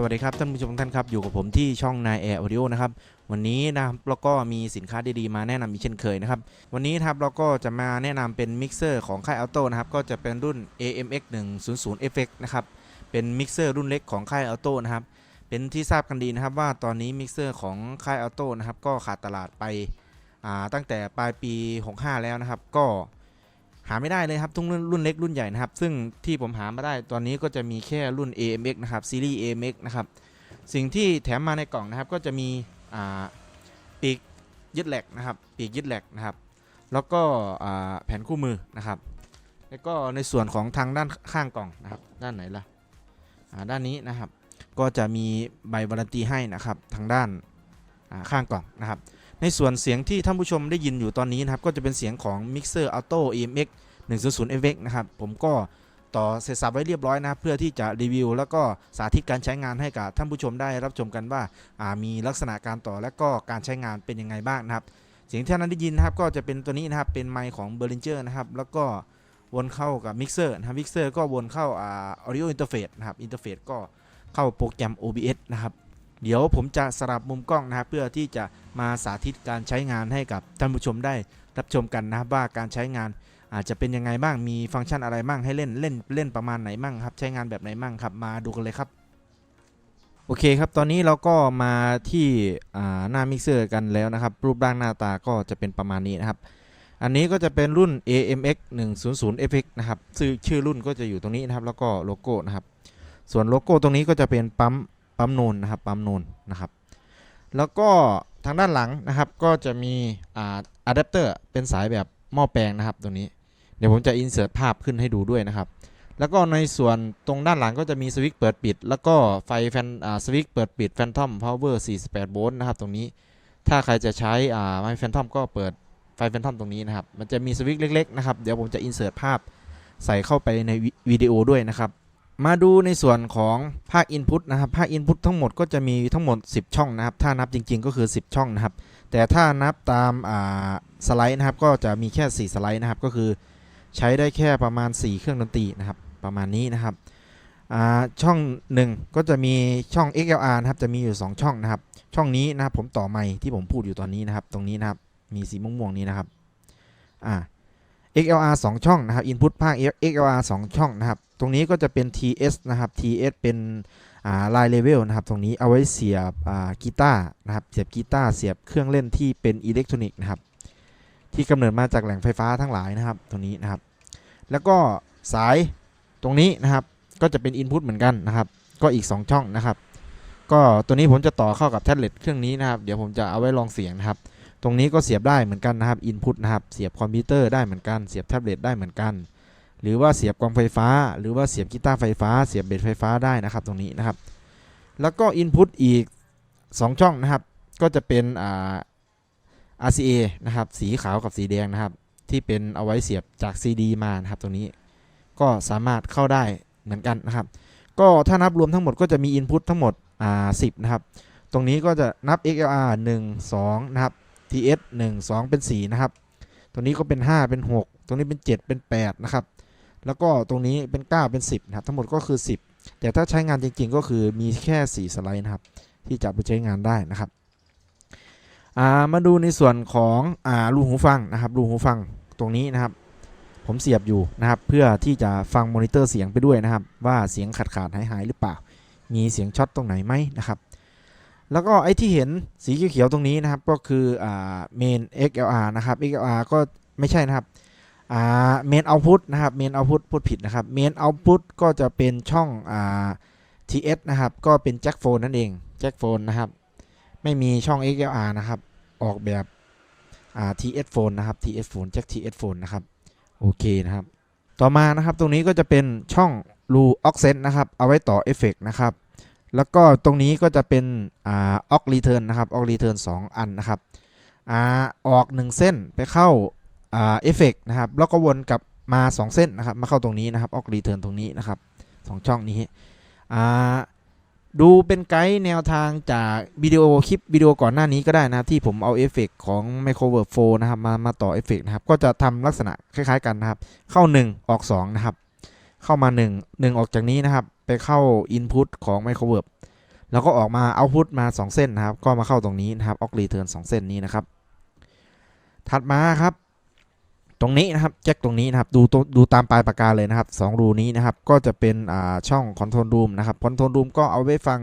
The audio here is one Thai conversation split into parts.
สวัสดีครับท่านผู้ชมท่านครับอยู่กับผมที่ช่องนายแอร์ออดิโอนะครับวันนี้นะครับเราก็มีสินค้าดีๆมาแนะนำอีกเช่นเคยนะครับวันนี้ครับเราก็จะมาแนะนำเป็นมิกเซอร์ของค่าย Auto นะครับก็จะเป็นรุ่น AMX 100 FX นะครับเป็นมิกเซอร์รุ่นเล็กของค่าย Auto นะครับเป็นที่ทราบกันดีนะครับว่าตอนนี้มิกเซอร์ของค่าย Auto นะครับก็ขาดตลาดไปตั้งแต่ปลายปี 65 แล้วนะครับก็ หาไม่ได้เลยครับทุกรุ่นรุ่นเล็กรุ่นใหญ่นะครับ ซึ่งที่ผมหามาได้ตอนนี้ก็จะมีแค่รุ่น AMX นะครับซีรีส์ AMX นะครับสิ่งที่แถมมาในกล่องนะครับก็จะมีปีกยึดแหลกนะครับปีกยึดแหลกนะครับ แล้วก็แผ่นคู่มือนะครับ แล้วก็ในส่วนของทางด้านข้างกล่องนะครับ ด้านไหนล่ะอ่าด้านนี้นะครับ ก็จะมีใบวารันตีให้นะครับทางด้านข้างกล่องนะครับ ในส่วนเสียงที่ท่านผู้ชมได้ยินอยู่ตอนนี้นะครับ ก็จะเป็นเสียงของ Mixer Auto EMX 100 FX นะครับ ผมก็ต่อเสร็จสับไว้เรียบร้อยนะครับ เพื่อที่จะรีวิว แล้วก็สาธิตการใช้งานให้กับท่านผู้ชมได้รับชมกันว่าามีลักษณะการต่อและก็การใช้งานเป็นยังไงบ้างนะครับ เสียงที่ท่านได้ยินนะครับ ก็จะเป็นตัวนี้นะครับ เป็นไมค์ของ b e r l i n g e r นะครับ แล้วก็วนเข้ากับ Mixer นะครับ Mixer ก็วนเข้าอ่า Audio Interface นะครับ Interface ก็เข้าโปรแกรม OBS นะครับ เดี๋ยวผมจะสลับมุมกล้องนะครับ เพื่อที่จะ มาสาธิตการใช้งานให้กับท่านผู้ชมได้รับชมกันนะครับว่าการใช้งานอาจจะเป็นยังไงบ้างมีฟังก์ชันอะไรบ้างให้เล่นเล่นเล่นประมาณไหนบ้างครับ ใช้งานแบบไหนบ้างครับ มาดูกันเลยครับโอเคครับ ตอนนี้เราก็มาที่หน้ามิกเซอร์กันแล้วนะครับ รูปร่างหน้าตาก็จะเป็นประมาณนี้นะครับ อันนี้ก็จะเป็นรุ่น AMX 100 FX นะครับชื่อชื่อรุ่นก็จะอยู่ตรงนี้นะครับ แล้วก็โลโก้นะครับ ส่วนโลโก้ตรงนี้ก็จะเป็นปั๊มปั๊มนูนนะครับ ปั๊มนูนนะครับ แล้วก็างด้านหลังนะครับก็จะมีอ่าอะแดปเตอร์เป็นสายแบบหม้อแปลงนะครับตรงนี้ เดี๋ยวผมจะอินเสิร์ตภาพขึ้นให้ดูด้วยนะครับ แล้วก็ในส่วนตรงด้านหลังก็จะมีสวิตช์เปิดปิด แล้วก็ไฟแฟนอ่าสวิตช์เปิดปิดแฟนทอมพาวเวอร์48โวลต์นะครับตรงนี้ ถ้าใครจะใช้อ่าไมแฟนทอมก็เปิดไฟแฟนทอมตรงนี้นะครับ มันจะมีสวิตช์เล็กๆนะครับ เดี๋ยวผมจะอินเสิร์ตภาพใส่เข้าไปในวิดีโอด้วยนะครับ มาดูในส่วนของภาค Input นะครับภาค Input ทั้งหมดก็จะมีทั้งหมด 10 ช่องนะครับ ถ้านับจริง ๆ ก็คือ 10 ช่องนะครับ แต่ถ้านับตามาสไลด์นะครับ ก็จะมีแค่ 4 สไลด์นะครับ ก็คือใช้ได้แค่ประมาณ 4 เครื่องดนตรีนะครับ ประมาณนี้นะครับอ่าช่อง 1 ก็จะมีช่อง XLR นะครับ จะมีอยู่ 2 ช่องนะครับ ช่องนี้นะครับผมต่อไมค์ที่ผมพูดอยู่ตอนนี้นะครับ ตรงนี้นะครับ มีสีม่วงๆนี้นะครับ อ่า XLR 2 ช่องนะครับ Input ภาค XLR 2 ช่องนะครับตรงนี้ก็จะเป็น TS นะครับ TS เป็นอ่า line level นะครับตรงนี้เอาไว้เสียบกีตาร์นะครับเสียบกีตาร์เสียบเครื่องเล่นที่เป็นอิเล็กทรอนิกส์นะครับที่กำเนิดมาจากแหล่งไฟฟ้าทั้งหลายนะครับตรงนี้นะครับ แล้วก็สายตรงนี้นะครับก็จะเป็น Input เหมือนกันนะครับ ก็อีก 2 ช่องนะครับ ก็ตัวนี้ผมจะต่อเข้ากับแท็บเล็ตเครื่องนี้นะครับ เดี๋ยวผมจะเอาไว้ลองเสียงนะครับ ตรงนี้ก็เสียบได้เหมือนกันนะครับ Input นะครับ เสียบคอมพิวเตอร์ได้เหมือนกัน เสียบแท็บเล็ตได้เหมือนกัน หรือว่าเสียบกองไฟฟ้า หรือว่าเสียบกีตาร์ไฟฟ้า เสียบเบสไฟฟ้าได้นะครับ ตรงนี้นะครับ แล้วก็ Input อีก 2 ช่องนะครับ ก็จะเป็นอ่า RCA นะครับ สีขาวกับสีแดงนะครับ ที่เป็นเอาไว้เสียบจาก CD มานะครับตรงนี้ ก็สามารถเข้าได้เหมือนกันนะครับ ก็ถ้านับรวมทั้งหมดก็จะมี Input ทั้งหมดอ่า10 นะครับ ตรงนี้ก็จะนับ XLR 1 2 นะครับ TS 1 2 เป็น 4 นะครับ ตรงนี้ก็เป็น 5 เป็น 6 ตรงนี้เป็น 7 เป็น 8 นะครับ แล้วก็ตรงนี้เป็น 9 เป็น 10 นะครับ ทั้งหมดก็คือ 10 แต่ถ้าใช้งานจริง ๆ ก็คือมีแค่ 4 สไลด์นะครับ ที่จะไปใช้งานได้นะครับามาดูในส่วนของอ่ารูหูฟังนะครับ รูหูฟังตรงนี้นะครับ ผมเสียบอยู่นะครับ เพื่อที่จะฟังมอนิเตอร์เสียงไปด้วยนะครับ ว่าเสียงขาดขาดหายหายหรือเปล่า มีเสียงช็อตตรงไหนไหมนะครับ แล้วก็ไอ้ที่เห็นสีเขียวๆตรงนี้นะครับ ก็คืออ่า main XLR นะครับ XLR ก็ไม่ใช่นะครับอ่า main output นะครับ main output พูดผิดนะครับ main output ก็จะเป็นช่องอ่า TS นะครับ ก็เป็น jack phone นั่นเอง jack phone นะครับ ไม่มีช่อง XLR นะครับ ออกแบบอ่า TS phone นะครับ TS phone jack TS phone นะครับ โอเคนะครับ ต่อมานะครับ ตรงนี้ก็จะเป็นช่องรู Accent นะครับ เอาไว้ต่อเอฟเฟกนะครับ แล้วก็ตรงนี้ก็จะเป็นอ่าออกรีเทิร์นนะครับออกรีเทิร์น2อันนะครับอ่าออก 1 เส้นไปเข้าอ่าเอฟเฟกนะครับแล้วก็วนกลับมา 2 เส้นนะครับมาเข้าตรงนี้นะครับออกรีเทิร์นตรงนี้นะครับสองช่องนี้อ่าดูเป็นไกด์แนวทางจากวิดีโอคลิปวิดีโอก่อนหน้านี้ก็ได้นะครับที่ผมเอาเอฟเฟกของ Microverb 4นะครับมามาต่อเอฟเฟกนะครับก็จะทำลักษณะคล้ายๆกันนะครับ เข้า 1 ออก2นะครับเข้ามา 1 1 ออกจากนี้นะครับ ไปเข้า Input ของ Microverb แล้วก็ออกมาเอาพุทมา 2 เส้นนะครับ ก็มาเข้าตรงนี้นะครับ ออกรีเทิร์น2เส้นนี้นะครับ ถัดมาครับ ตรงนี้นะครับแจ็คตรงนี้นะครับ ดูตัวดูตามปลายปากกาเลยนะครับสองรูนี้นะครับ ก็จะเป็นอ่าช่องคอนโทรลรูมนะครับคอนโทรลรูมก็เอาไว้ฟัง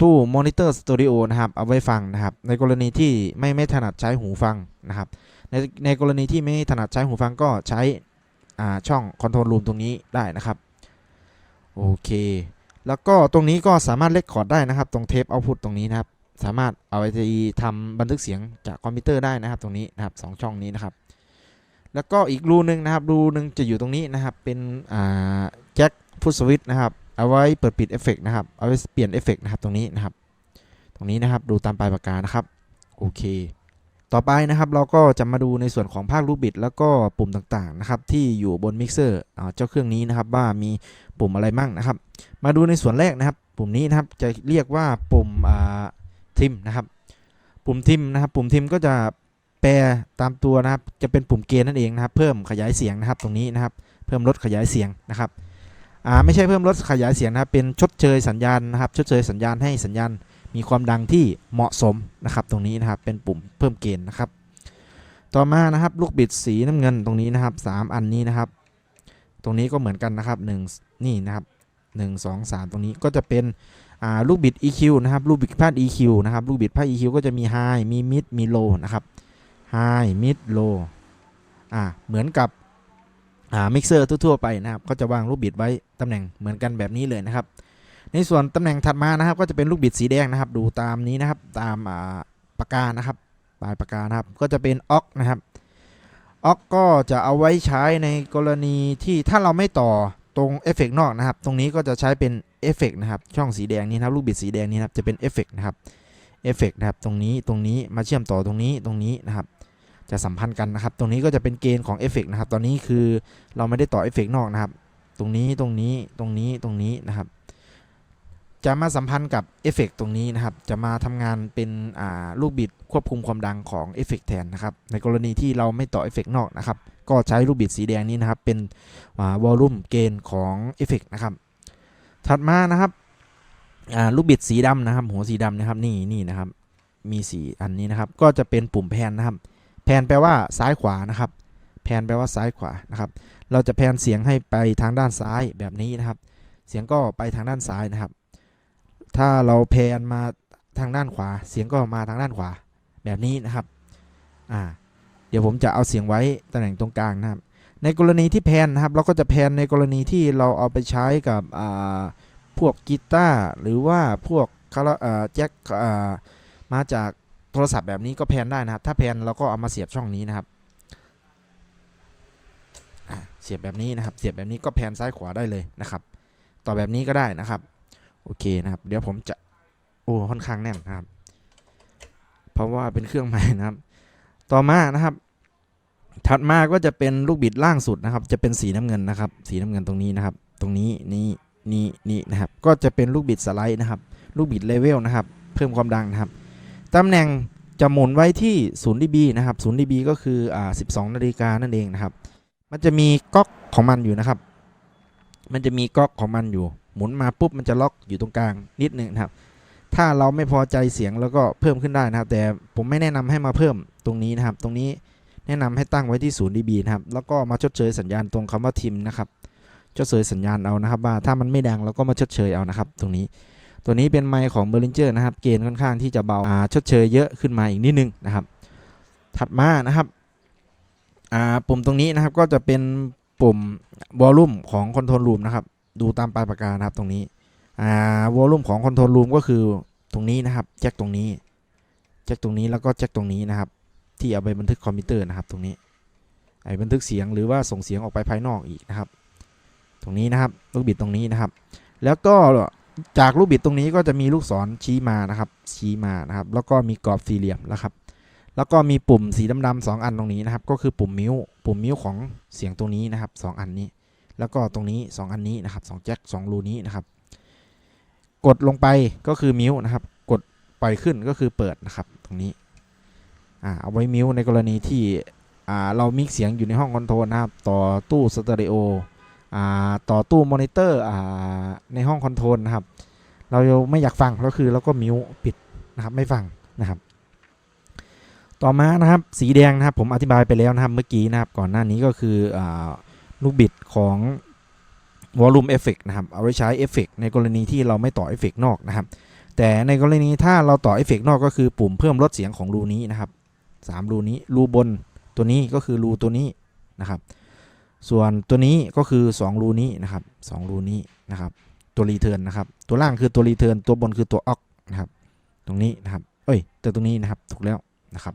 ตู้มอนิเตอร์สตูดิโอนะครับ เอาไว้ฟังนะครับ ในกรณีที่ไม่ไม่ถนัดใช้หูฟังนะครับ ในในกรณีที่ไม่ถนัดใช้หูฟังก็ใช้อ่าช่องคอนโทรลรูมตรงนี้ได้นะครับ โอเค แล้วก็ตรงนี้ก็สามารถเลคคอร์ดได้นะครับ ตรงเทปเอาพุตตรงนี้นะครับ สามารถเอาไปทำบันทึกเสียงจากคอมพิวเตอร์ได้นะครับ ตรงนี้นะครับสองช่องนี้นะครับ แล้วก็อีกรูนึงนะครับ รูนึงจะอยู่ตรงนี้นะครับ เป็นแจ็คพุทสวิตนะครับ เอาไว้เปิดปิดเอฟเฟกนะครับ เอาไว้เปลี่ยนเอฟเฟกนะครับ ตรงนี้นะครับ ตรงนี้นะครับ ดูตามปลายปากกานะครับ โอเคต่อไปนะครับเราก็จะมาดูในส่วนของภาคลูกบิดแล้วก็ปุ่มต่างๆนะครับที่อยู่บนมิกเซอร์เจ้าเครื่องนี้นะครับว่ามี ปุ่มอะไรมั่งนะครับ มาดูในส่วนแรกนะครับ ปุ่มนี้นะครับจะเรียกว่าปุ่มทิมนะครับ ปุ่มทิมนะครับ ปุ่มทิมก็จะแปลตามตัวนะครับ จะเป็นปุ่มเกณฑ์นั่นเองนะครับ เพิ่มขยายเสียงนะครับ ตรงนี้นะครับ เพิ่มลดขยายเสียงนะครับอ่าไม่ใช่เพิ่มลดขยายเสียงนะครับ เป็นชดเชยสัญญาณนะครับ ชดเชยสัญญาณให้สัญญาณมีความดังที่เหมาะสมนะครับ ตรงนี้นะครับ เป็นปุ่มเพิ่มเกณฑ์นะครับ ต่อมานะครับ ลูกบิดสีน้ำเงินตรงนี้นะครับสามอันนี้นะครับ ตรงนี้ก็เหมือนกันนะครับห นี่นะครับหนึ่งสองสามตรงนี้ก็จะเป็นลูกบิด EQ นะครับ ลูกบิดพาด EQ นะครับ ลูกบิดพาด EQ ก็จะมี High มี Mid มี Low นะครับ High Mid Low อ่าเหมือนกับมิกเซอร์ทั่วๆไปนะครับ ก็จะวางลูกบิดไว้ตำแหน่งเหมือนกันแบบนี้เลยนะครับ ในส่วนตำแหน่งถัดมานะครับ ก็จะเป็นลูกบิดสีแดงนะครับ ดูตามนี้นะครับตามปากกานะครับปลายปากกานะครับ ก็จะเป็นออกนะครับออกก็จะเอาไว้ใช้ในกรณีที่ถ้าเราไม่ต่อ ตรงเอฟเฟกนอกนะครับ ตรงนี้ก็จะใช้เป็นเอฟเฟกนะครับ ช่องสีแดงนี้นะครับ ลูกบิดสีแดงนี้นะครับ จะเป็นเอฟเฟกนะครับ เอฟเฟกนะครับ ตรงนี้ ตรงนี้ มาเชื่อมต่อตรงนี้ ตรงนี้นะครับ จะสัมพันธ์กันนะครับ ตรงนี้ก็จะเป็นเกณฑ์ของเอฟเฟกนะครับ ตอนนี้คือเราไม่ได้ต่อเอฟเฟกนอกนะครับ ตรงนี้ ตรงนี้ ตรงนี้ ตรงนี้นะครับ จะมาสัมพันธ์กับเอฟเฟกตรงนี้นะครับ จะมาทำงานเป็นลูกบิดควบคุมความดังของเอฟเฟกแทนนะครับ ในกรณีที่เราไม่ต่อเอฟเฟกนอกนะครับ ก็ใช้ลูกบิดสีแดงนี้นะครับ เป็นวอลลุ่มเกณฑ์ของเอฟเฟกนะครับ ถัดมานะครับลูกบิดสีดำนะครับ หัวสีดำนะครับ นี่นี่นะครับ มีสีอันนี้นะครับ ก็จะเป็นปุ่มแพนนะครับ แพนแปลว่าซ้ายขวานะครับ แพนแปลว่าซ้ายขวานะครับ เราจะแพนเสียงให้ไปทางด้านซ้ายแบบนี้นะครับ เสียงก็ไปทางด้านซ้ายนะครับ ถ้าเราแพนมาทางด้านขวา เสียงก็มาทางด้านขวาแบบนี้นะครับ อ่า เดี๋ยวผมจะเอาเสียงไว้ตำแหน่งตรงกลางนะครับ ในกรณีที่แพนนะครับ เราก็จะแพนในกรณีที่เราเอาไปใช้กับอ่าพวกกีตาร์หรือว่าพวกคาราอ่าแจ็คมาจากโทรศัพท์แบบนี้ก็แพนได้นะครับ ถ้าแพนเราก็เอามาเสียบช่องนี้นะครับเสียบแบบนี้นะครับ เสียบแบบนี้ก็แพนซ้ายขวาได้เลยนะครับ ต่อแบบนี้ก็ได้นะครับ โอเคนะครับ เดี๋ยวผมจะโอ้ค่อนข้างแน่นนะครับ เพราะว่าเป็นเครื่องใหม่นะครับ ต่อมานะครับ ถัดมาก็จะเป็นลูกบิดล่างสุดนะครับ จะเป็นสีน้ำเงินนะครับ สีน้ำเงินตรงนี้นะครับ ตรงนี้นี่นี่นี่นะครับ ก็จะเป็นลูกบิดสไลด์นะครับ ลูกบิดเลเวลนะครับ เพิ่มความดังนะครับตำแหน่งจะหมุนไว้ที่0 dB นะครับ0 dB ก็คืออ่า12 นาฬิกานั่นเองนะครับ มันจะมีก๊อกของมันอยู่นะครับ มันจะมีก๊อกของมันอยู่ หมุนมาปุ๊บมันจะล็อกอยู่ตรงกลางนิดนึงนะครับ ถ้าเราไม่พอใจเสียงแล้วก็เพิ่มขึ้นได้นะครับ แต่ผมไม่แนะนำให้มาเพิ่มตรงนี้นะครับ ตรงนี้แนะนำให้ตั้งไว้ที่0 dB นะครับ แล้วก็มาชดเชยสัญญาณตรงคำว่าทิมนะครับชดเชยสัญญาณเอานะครับ ว่าถ้ามันไม่ดังเราก็มาชดเชยเอานะครับ ตรงนี้ ตัวนี้เป็นไมค์ของ b e r l i n g e r นะครับ เกณฑ์ค่อนข้างที่จะเบาาชดเชยเยอะขึ้นมาอีกนิดนึงนะครับ ถัดมานะครับปุ่มตรงนี้นะครับก็จะเป็นปุ่มวอลลุ่มของคอนโทรลรูมนะครับ ดูตามปลายปากกานะครับตรงนี้อ่าวอลลุ่มของคอนโทรลรูมก็คือตรงนี้นะครับแจ็คตรงนี้แจ็คตรงนี้แล้วก็แจ็คตรงนี้นะครับ ที่เอาไปบันทึกคอมพิวเตอร์นะครับ ตรงนี้ไอ้บันทึกเสียงหรือว่าส่งเสียงออกไปภายนอกอีกนะครับ ตรงนี้นะครับลูกบิดตรงนี้นะครับ แล้วก็จากลูกบิดตรงนี้ก็จะมีลูกศรชี้มานะครับ ชี้มานะครับ แล้วก็มีกรอบสี่เหลี่ยมนะครับ แล้วก็มีปุ่มสีดำๆสองอันตรงนี้นะครับ ก็คือปุ่มมิวปุ่มมิวของเสียงตรงนี้นะครับสองอันนี้ แล้วก็ตรงนี้สองอันนี้นะครับสองแจ็คสองรูนี้นะครับ กดลงไปก็คือมิวนะครับ กดปล่อยขึ้นก็คือเปิดนะครับ ตรงนี้อ่าเอาไว้มิวในกรณีที่อ่าเรามิกเสียงอยู่ในห้องคอนโทรลนะครับ ต่อตู้สเตอริโออ่าต่อตู้มอนิเตอร์อ่าในห้องคอนโทรลนะครับ เราไม่อยากฟังก็คือเราก็มิวปิดนะครับไม่ฟังนะครับต่อมานะครับสีแดงนะครับผมอธิบายไปแล้วนะครับเมื่อกี้นะครับก่อนหน้านี้ก็คืออา ลูกบิดของ Volume Effect นะครับ เอาไว้ใช้เอฟเฟกในกรณีที่เราไม่ต่อเอฟเฟกนอกนะครับ แต่ในกรณีถ้าเราต่อเอฟเฟกนอกก็คือปุ่มเพิ่มลดเสียงของรูนี้นะครับสามรูนี้ รูบนตัวนี้ก็คือรูตัวนี้นะครับ ส่วนตัวนี้ก็คือ 2 รูนี้นะครับสองรูนี้นะครับ ตัวรีเทิร์นนะครับ ตัวล่างคือตัวรีเทิร์น ตัวบนคือตัวออกนะครับ ตรงนี้นะครับ เอ้ยตัวตรงนี้นะครับ ถูกแล้วนะครับ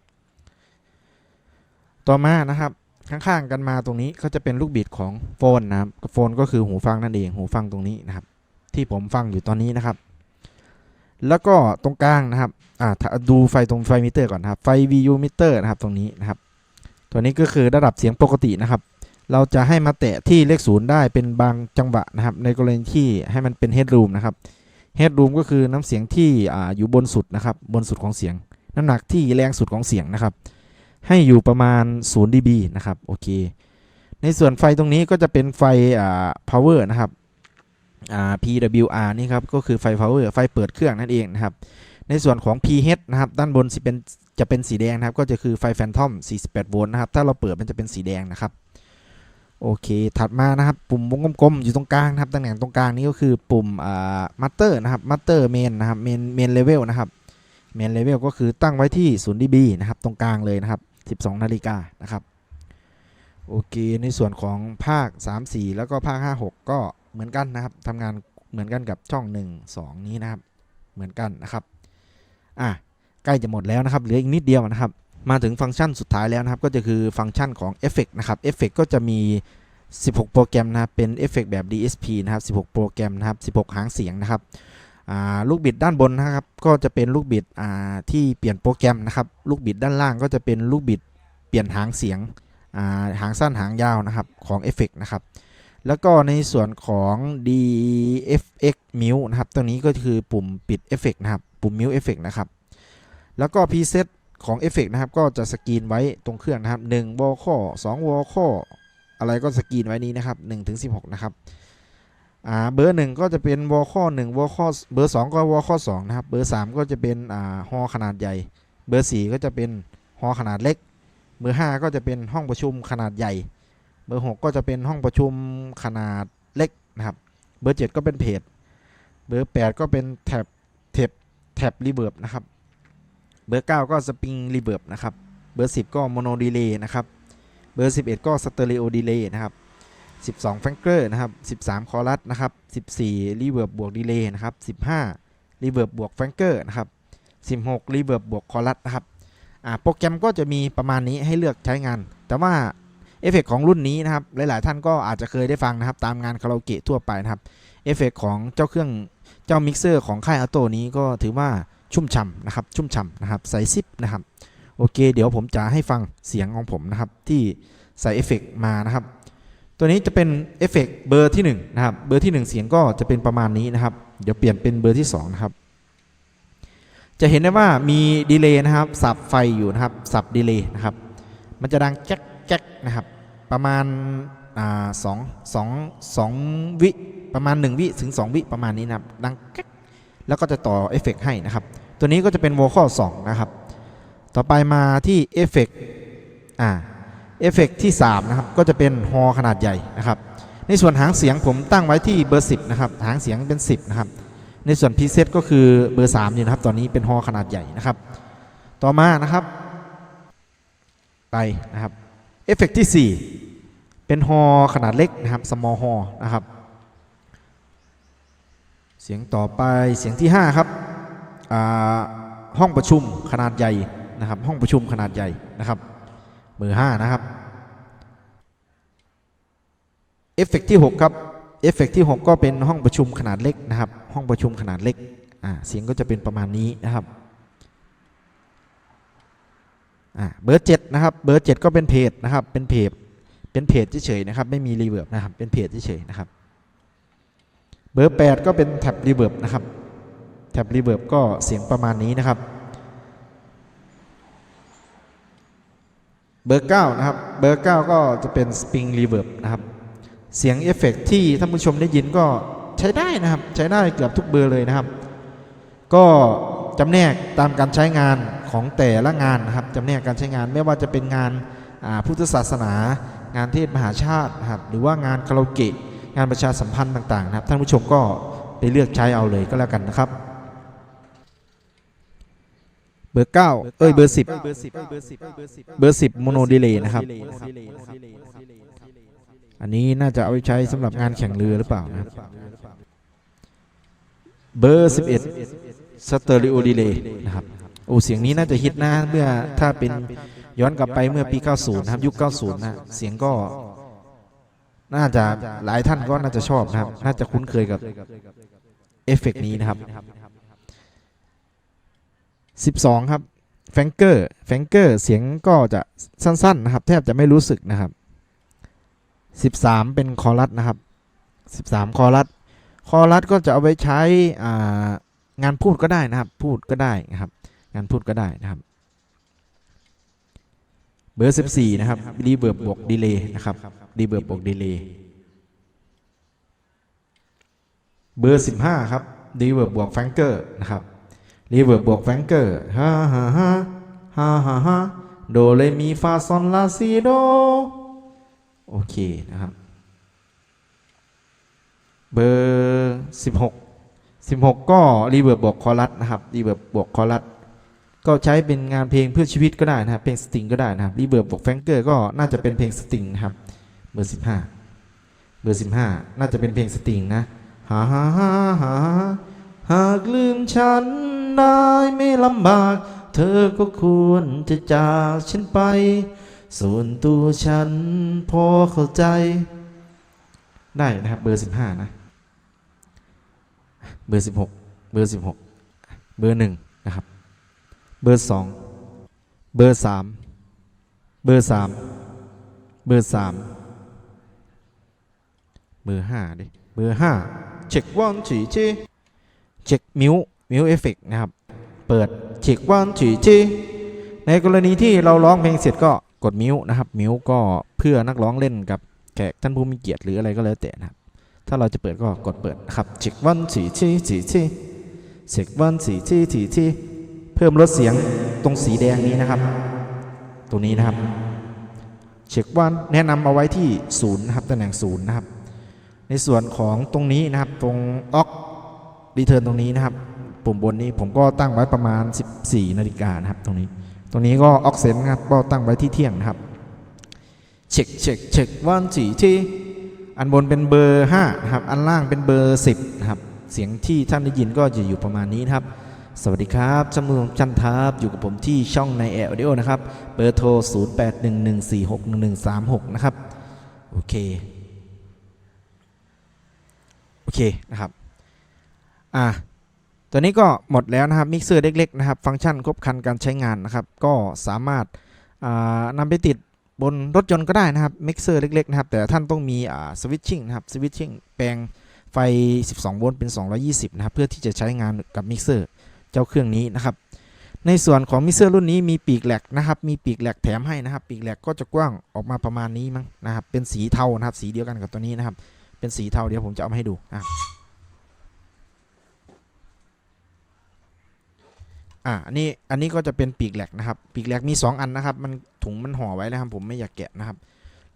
ต่อมานะครับ ข้างๆกันมาตรงนี้ก็จะเป็นลูกบิดของโฟนนะครับโฟนก็คือหูฟังนั่นเองหูฟังตรงนี้นะครับ ที่ผมฟังอยู่ตอนนี้นะครับ แล้วก็ตรงกลางนะครับอ่าดูไฟตรงไฟมิเตอร์ก่อนนะครับไฟ VU มิเตอร์นะครับตรงนี้นะครับ ตัวนี้ก็คือระดับเสียงปกตินะครับ เราจะให้มาแตะที่เลขศูนย์ได้เป็นบางจังหวะนะครับ ในกรณีที่ให้มันเป็นเฮดรูมนะครับเฮดรูมก็คือน้ำเสียงที่อ่าอยู่บนสุดนะครับ บนสุดของเสียง น้ำหนักที่แรงสุดของเสียงนะครับ ให้อยู่ประมาณ 0 dB นะครับ โอเค ในส่วนไฟตรงนี้ก็จะเป็นไฟอ่า power นะครับอ่า PWR นี่ครับ ก็คือไฟ power ไฟเปิดเครื่องนั่นเองนะครับ ในส่วนของ PH นะครับ ด้านบนสิเป็นจะเป็นสีแดงนะครับ ก็จะคือไฟแฟนทอม 48 โวลต์นะครับ ถ้าเราเปิดมันจะเป็นสีแดงนะครับ โอเค ถัดมานะครับ ปุ่มวงกลมๆ อยู่ตรงกลางนะครับ ตำแหน่งตรงกลางนี้ก็คือปุ่มอ่ามัตเตอร์นะครับ มัตเตอร์เมนนะครับ เมน เมนเลเวลนะครับ เมนเลเวลก็คือตั้งไว้ที่ 0 dB นะครับ ตรงกลางเลยนะครับ 12 นาฬิกานะครับ โอเค ในส่วนของภาค 3 4 แล้วก็ภาค 5 6 ก็เหมือนกันนะครับทำงานเหมือนกันกับช่อง 1 2 นี้นะครับ เหมือนกันนะครับอะใกล้จะหมดแล้วนะครับเหลืออีกนิดเดียวนะครับ มาถึงฟังก์ชันสุดท้ายแล้วนะครับ ก็จะคือฟังก์ชันของ Effect นะครับ Effect ก็จะมี 16 โปรแกรมนะครับเป็น Effect แบบ DSP นะครับ 16 โปรแกรมนะครับ 16 หางเสียงนะครับ ลูกบิดด้านบนนะครับ ก็จะเป็นลูกบิดที่เปลี่ยนโปรแกรมนะครับ ลูกบิดด้านล่างก็จะเป็นลูกบิดเปลี่ยนหางเสียงาหางสั้นหางยาวนะครับของ Effect นะครับ แล้วก็ในส่วนของ DFX Mute นะครับตัวนี้ก็คือปุ่มปิด Effect นะครับ ปุ่ม Mute Effect นะครับ แล้วก็ preset ของ Effect นะครับ ก็จะสกรีนไว้ตรงเครื่องนะครับ1 vocal 2 vocal อะไรก็สกรีนไว้นี้นะครับ1ถึง16 นะครับ อ่าเบอร์1ก็จะเป็น vocal 1 vocal เบอร์2ก็ vocal 2นะครับ เบอร์3ก็จะเป็นอ่าฮอขนาดใหญ่ เบอร์4ก็จะเป็นฮอขนาดเล็ก เบอร์5ก็จะเป็นห้องประชุมขนาดใหญ่ เบอร์6ก็จะเป็นห้องประชุมขนาดเล็กนะครับ เบอร์7ก็เป็นเพจ เบอร์8ก็เป็นแท็บแท็บแท็บรีเบิร์บนะครับ เบอร์9ก็สปริงรีเบิร์บนะครับ เบอร์10ก็โมโนดีเลย์นะครับ เบอร์11ก็สเตอริโอดีเลย์นะครับ 12แฟงเกอร์นะครับ13 คอรัสนะครับ14รีเวิร์บบวกดีเลย์นะครับ15รีเวิร์บบวกแฟงเกอร์นะครับ16รีเวิร์บบวกคอรัสนะครับอ่าโปรแกรมก็จะมีประมาณนี้ให้เลือกใช้งาน แต่ว่าเอฟเฟกของรุ่นนี้นะครับหลาย ๆ ท่านก็อาจจะเคยได้ฟังนะครับ ตามงานคาราโอเกะทั่วไปนะครับเอฟเฟกของเจ้าเครื่องเจ้ามิกเซอร์ของค่ายอัลโตนี้ก็ถือว่าชุ่มฉ่ำนะครับ ชุ่มฉ่ำนะครับ ใส่ซิปนะครับ โอเค เดี๋ยวผมจะให้ฟังเสียงของผมนะครับ ที่ใส่เอฟเฟกมานะครับ ตัวนี้จะเป็นเอฟเฟกเบอร์ที่1นะครับเบอร์ที่ 1 เสียงก็จะเป็นประมาณนี้นะครับ เดี๋ยวเปลี่ยนเป็นเบอร์ที่2นะครับจะเห็นได้ว่ามีดีเลย์นะครับสับไฟอยู่นะครับสับดีเลย์นะครับมันจะดังแจ๊กแจ๊กนะครับประมาณสองสองสองวิประมาณ 1 วิถึง 2 วิประมาณนี้นะครับดังแก๊กแล้วก็จะต่อเอฟเฟกให้นะครับ ตัวนี้ก็จะเป็นโวคอล2นะครับ ต่อไปมาที่เอฟเฟกอ่า เอฟเฟกที่3นะครับก็จะเป็นฮอขนาดใหญ่นะครับ ในส่วนหางเสียงผมตั้งไว้ที่เบอร์ 10 นะครับ หางเสียงเป็น 10 นะครับ ในส่วนพรีเซตก็คือเบอร์3อยู่นะครับ ตอนนี้เป็นฮอขนาดใหญ่นะครับ ต่อมานะครับไปนะครับเอฟเฟกที่ 4 เป็นฮอขนาดเล็กนะครับ small ฮอนะครับ เสียงต่อไปเสียงที่ 5 ครับอ่าห้องประชุมขนาดใหญ่นะครับ ห้องประชุมขนาดใหญ่นะครับ เบอร์5นะครับเอฟเฟกที่ 6 ครับเอฟเฟกที่ 6 ก็เป็นห้องประชุมขนาดเล็กนะครับ ห้องประชุมขนาดเล็กอ่าเสียงก็จะเป็นประมาณนี้นะครับอ่าเบอร์7นะครับเบอร์7ก็เป็นเพจนะครับเป็นเพจเป็นเพจเฉยๆนะครับไม่มีรีเวิร์บนะครับเป็นเพจเฉยๆนะครับเบอร์ 8 ก็เป็นแท็บรีเวิร์บนะครับแท็บรีเวิร์บก็เสียงประมาณนี้นะครับ เบอร์9นะครับ เบอร์ 9 ก็จะเป็น Spring Reverb นะครับ เสียงเอฟเฟกต์ที่ท่านผู้ชมได้ยินก็ใช้ได้นะครับ ใช้ได้เกือบทุกเบอร์เลยนะครับ ก็จำแนกตามการใช้งานของแต่ละงานนะครับจำแนกการใช้งานไม่ว่าจะเป็นงานพุทธศาสนา งานเทศมหาชาตินะครับหรือว่างานคาราโอเกะงานประชาสัมพันธ์ต่างๆนะครับ ท่านผู้ชมก็ไปเลือกใช้เอาเลยก็แล้วกันนะครับ เบอร์9เอ้ยเบอร์10เบอร์10โมโนดีเลย์นะครับ อันนี้น่าจะเอาไว้ใช้สำหรับงานแข่งเรือหรือเปล่านะครับเบอร์11สเตอริโอดีเลย์นะครับโอ้เสียงนี้น่าจะฮิตนะเมื่อถ้าเป็นย้อนกลับไปเมื่อปี 90 นะครับ ยุค 90 นะเสียงก็ น่าจะหลายท่านก็น่าจะชอบนะครับ น่าจะคุ้นเคยกับเอฟเฟกต์นี้นะครับ 12 ครับแฟงเกอร์แฟงเกอร์เสียงก็จะสั้นๆนะครับแทบจะไม่รู้สึกนะครับ 13 เป็นคอรัสนะครับ 13 คอรัสคอรัสก็จะเอาไว้ใช้งานพูดก็ได้นะครับ พูดก็ได้นะครับ งานพูดก็ได้นะครับ เบอร์ 14 นะครับรีเบิร์บบวกดีเลย์นะครับรีเบิร์บบวกดีเลย์เบอร์ 15 ครับรีเบิร์บบวกแฟงเกอร์นะครับ รีเบิร์บบวกแฟงเกอร์ฮ่าฮ่าฮ่าฮ่าฮ่าฮ่าโดเรมีฟาซอนลาซีโดโอเคนะครับ เบอร์16 16 ก็รีเวิร์บบวกคอรัสนะครับรีเวิร์บบวกคอรัสก็ใช้เป็นงานเพลงเพื่อชีวิตก็ได้นะครับเพลงสตริงก็ได้นะครับรีเวิร์บบวกแฟงเกอร์ก็น่าจะเป็นเพลงสตริงนะครับเบอร์15 เบอร์15 น่าจะเป็นเพลงสตริงนะฮ่าฮ่าฮ่าฮ่าหากลืมฉัน ได้ไม่ลำบาก เธอก็ควรจะจากฉันไป ส่วนตัวฉันพอเข้าใจ ได้นะครับเบอร์15นะ เบอร์16เบอร์16เบอร์1นะครับ เบอร์2เบอร์3เบอร์3เบอร์3เบอร์5ดิ เบอร์5เช็ควันฉีจีเช็คมิว มิวเอฟเฟกนะครับ เปิดเช็ควันฉีจีในกรณีที่เราร้องเพลงเสร็จก็กดมิวนะครับ มิวก็เพื่อนักร้องเล่นกับแขกท่านผู้มีเกียรติหรืออะไรก็แล้วแต่นะครับ ถ้าเราจะเปิดก็กดเปิดครับเช็ควันฉีจีฉีจีเช็ควันฉีจีฉีจีเพิ่มลดเสียงตรงสีแดงนี้นะครับตรงนี้นะครับเช็ควันแนะนำเอาไว้ที่ศูนย์นะครับตำแหน่งศูนย์นะครับ ในส่วนของตรงนี้นะครับตรงออกรีเทิร์นตรงนี้นะครับ ปุ่มบนนี้ผมก็ตั้งไว้ประมาณ 14 นาฬิกานะครับ ตรงนี้ ตรงนี้ก็ออกเซนครับก็ตั้งไว้ที่เที่ยงนะครับ เช็คเช็คเช็ควันจีที่อันบนเป็นเบอร์5นะครับ อันล่างเป็นเบอร์ 10นะครับ เสียงที่ท่านได้ยินก็จะอยู่ประมาณนี้นะครับ สวัสดีครับจำมือจันทับอยู่กับผมที่ช่องในแอร์ออดิโอนะครับ เบอร์โทร 0811461136 นะครับ โอเค โอเคนะครับ อะ ตัวนี้ก็หมดแล้วนะครับมิกเซอร์เล็กๆนะครับ ฟังก์ชันครบคันการใช้งานนะครับ ก็สามารถอ่านำไปติดบนรถยนต์ก็ได้นะครับมิกเซอร์เล็กๆนะครับ แต่ท่านต้องมีสวิตชิ่งนะครับสวิตชิ่งแปลงไฟ 12 โวลต์เป็น 220 นะครับ เพื่อที่จะใช้งานกับมิกเซอร์เจ้าเครื่องนี้นะครับ ในส่วนของมิกเซอร์รุ่นนี้มีปีกแหลกนะครับ มีปีกแหลกแถมให้นะครับ ปีกแหลกก็จะกว้างออกมาประมาณนี้มั้งนะครับ เป็นสีเทานะครับ สีเดียวกันกับตัวนี้นะครับ เป็นสีเทาเดี๋ยวผมจะเอามาให้ดูนะครับ อ่าอันนี้อันนี้ก็จะเป็นปีกแหลกนะครับ ปีกแหลกมี 2 อันนะครับ มันถุงมันห่อไว้แล้วครับผมไม่อยากแกะนะครับ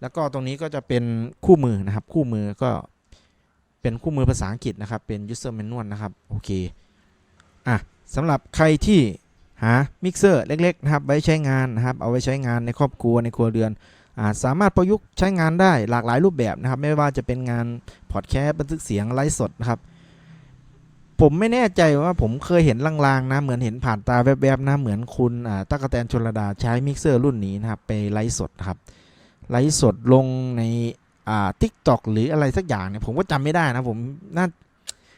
แล้วก็ตรงนี้ก็จะเป็นคู่มือนะครับ คู่มือก็เป็นคู่มือภาษาอังกฤษนะครับ เป็น user manual นะครับ โอเค อะสำหรับใครที่หามิกเซอร์เล็กๆนะครับไว้ใช้งานนะครับ เอาไว้ใช้งานในครอบครัวในครัวเรือนอ่าสามารถประยุกต์ใช้งานได้หลากหลายรูปแบบนะครับ ไม่ว่าจะเป็นงานพอดแคสต์บันทึกเสียงไลฟ์สดนะครับ ผมไม่แน่ใจว่าผมเคยเห็นลางๆ นะ เหมือนเห็นผ่านตาแวบๆนะ เหมือนคุณตั๊กแตนชลดาใช้มิกเซอร์รุ่นนี้นะครับ ไปไลฟ์สดครับ ไลฟ์สดลงในอ่าทิกตอกหรืออะไรสักอย่างเนี่ยผมก็จำไม่ได้นะ ผมน่า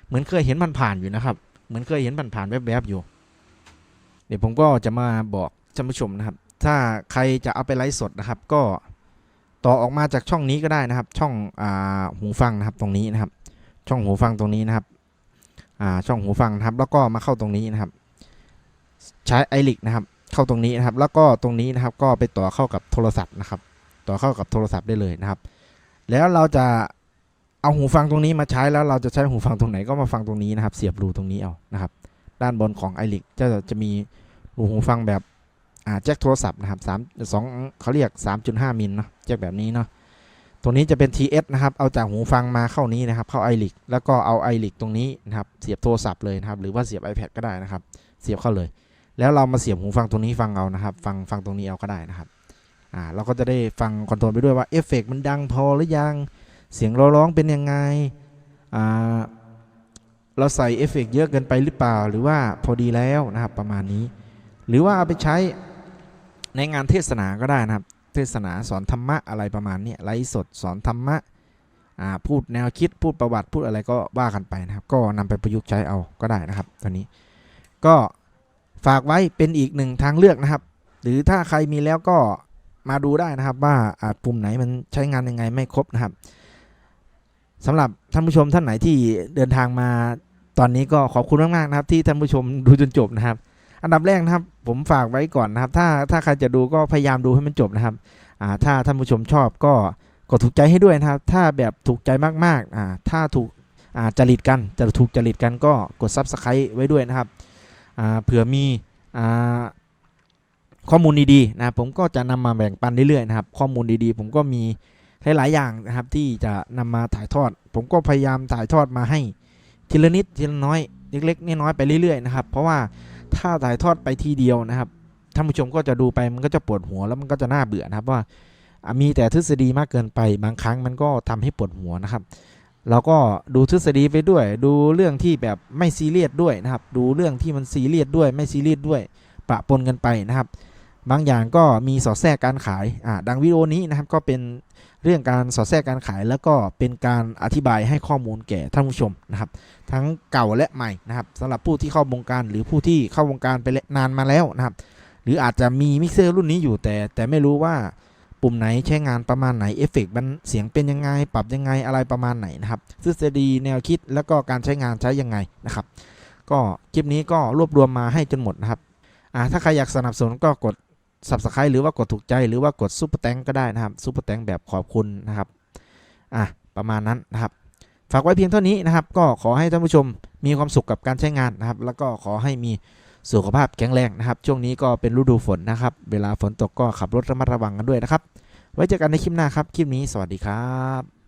เหมือนเคยเห็นมันผ่านอยู่นะครับ เหมือนเคยเห็นผ่านแวบๆอยู่ เดี๋ยวผมก็จะมาบอกท่านผู้ชมนะครับ ถ้าใครจะเอาไปไลฟ์สดนะครับ ก็ต่อออกมาจากช่องนี้ก็ได้นะครับ ช่องอ่าหูฟังนะครับตรงนี้นะครับ ช่องหูฟังตรงนี้นะครับ ช่องหูฟังนะครับ แล้วก็มาเข้าตรงนี้นะครับ ใช้ไอริกนะครับ เข้าตรงนี้นะครับ แล้วก็ตรงนี้นะครับ ก็ไปต่อเข้ากับโทรศัพท์นะครับ ต่อเข้ากับโทรศัพท์ได้เลยนะครับ แล้วเราจะเอาหูฟังตรงนี้มาใช้แล้วเราจะใช้หูฟังตรงไหนก็มาฟังตรงนี้นะครับ เสียบรูตรงนี้เอานะครับ ด้านบนของ i อ i ิจะจะมีรูหูฟังแบบอ่าแจ็คโทรศัพท์นะครับ3 2เขาเรียก 3.5มิลเนาะแจ็คแบบนี้เนาะ ตรงนี้จะเป็น TS นะครับ เอาจากหูฟังมาเข้านี้นะครับ เข้า i อ i แล้วก็เอา i อ i ตรงนี้นะครับ เสียบโทรศัพท์เลยนะครับ หรือว่าเสียบ iPad ก็ได้นะครับ เสียบเข้าเลย แล้วเรามาเสียบหูฟังตรงนี้ฟังเอานะครับ ฟังฟังตรงนี้เอาก็ได้นะครับ อ่า เราก็จะได้ฟังคอนโทรลไปด้วยว่าเอฟเฟกมันดังพอหรือยัง เสียงเราร้องเป็นยังไง อ่า เราใส่เอฟเฟกต์เยอะเกินไปหรือเปล่า หรือว่าพอดีแล้วนะครับ ประมาณนี้ หรือว่าเอาไปใช้ในงานเทศนาก็ได้นะครับ เทศนาสอนธรรมะอะไรประมาณนี้ไลฟ์สดสอนธรรมะพูดแนวคิดพูดประวัติพูดอะไรก็ว่ากันไปนะครับ ก็นำไปประยุกต์ใช้เอาก็ได้นะครับตัวนี้ ก็ฝากไว้เป็นอีกหนึ่งทางเลือกนะครับ หรือถ้าใครมีแล้วก็มาดูได้นะครับว่าอ่าปุ่มไหนมันใช้งานยังไงไม่ครบนะครับสำหรับท่านผู้ชมท่านไหนที่เดินทางมาตอนนี้ก็ขอบคุณมากๆนะครับ ที่ท่านผู้ชมดูจนจบนะครับ อันดับแรกนะครับ ผมฝากไว้ก่อนนะครับ ถ้าถ้าใครจะดูก็พยายามดูให้มันจบนะครับอ่าถ้าท่านผู้ชมชอบก็กดถูกใจให้ด้วยนะครับ ถ้าแบบถูกใจมากๆอ่าถ้าถูกอ่าจริตกันจะถูกจริตกันก็กด Subscribe ไว้ด้วยนะครับอ่าเผื่อมีอ่าข้อมูลดีๆนะผมก็จะนำมาแบ่งปันเรื่อยๆนะครับ ข้อมูลดีๆ ผมก็มีหลายๆอย่างนะครับ ที่จะนำมาถ่ายทอด ผมก็พยายามถ่ายทอดมาให้ทีละนิดทีละน้อยเล็กๆน้อยๆไปเรื่อยๆนะครับ เพราะว่า ถ้าถ่ายทอดไปทีเดียวนะครับท่านผู้ชมก็จะดูไปมันก็จะปวดหัวแล้วมันก็จะน่าเบื่อนะครับว่ามีแต่ทฤษฎีมากเกินไปบางครั้งมันก็ทำให้ปวดหัวนะครับเราก็ดูทฤษฎีไปด้วย ดูเรื่องที่แบบไม่ซีเรียสด้วยนะครับ ดูเรื่องที่มันซีเรียสด้วยไม่ซีเรียสด้วยปะปนกันไปนะครับ บางอย่างก็มีสอดแทรกการขายอ่าดังวิดีโอนี้นะครับก็เป็น เรื่องการสอดแทรกการขาย แล้วก็เป็นการอธิบายให้ข้อมูลแก่ท่านผู้ชมนะครับ ทั้งเก่าและใหม่นะครับสำหรับผู้ที่เข้าวงการหรือผู้ที่เข้าวงการไปนานมาแล้วนะครับ หรืออาจจะมีมิกเซอร์รุ่นนี้อยู่แต่แต่ไม่รู้ว่าปุ่มไหนใช้งานประมาณไหนเอฟเฟกต์มันเสียงเป็นยังไง ปรับยังไงอะไรประมาณไหนนะครับทฤษฎีแนวคิดแล้วก็การใช้งานใช้ยังไงนะครับ ก็คลิปนี้ก็รวบรวมมาให้จนหมดนะครับอ่าถ้าใครอยากสนับสนุนก็กด subscribe หรือว่ากดถูกใจหรือว่ากดซุปเปอร์แตงก็ได้นะครับซุปเปอร์แตงแบบขอบคุณนะครับอะประมาณนั้นนะครับ ฝากไว้เพียงเท่านี้นะครับ ก็ขอให้ท่านผู้ชมมีความสุขกับการใช้งานนะครับ แล้วก็ขอให้มีสุขภาพแข็งแรงนะครับ ช่วงนี้ก็เป็นฤดูฝนนะครับ เวลาฝนตกก็ขับรถระมัดระวังกันด้วยนะครับ ไว้เจอกันในคลิปหน้าครับ คลิปนี้สวัสดีครับ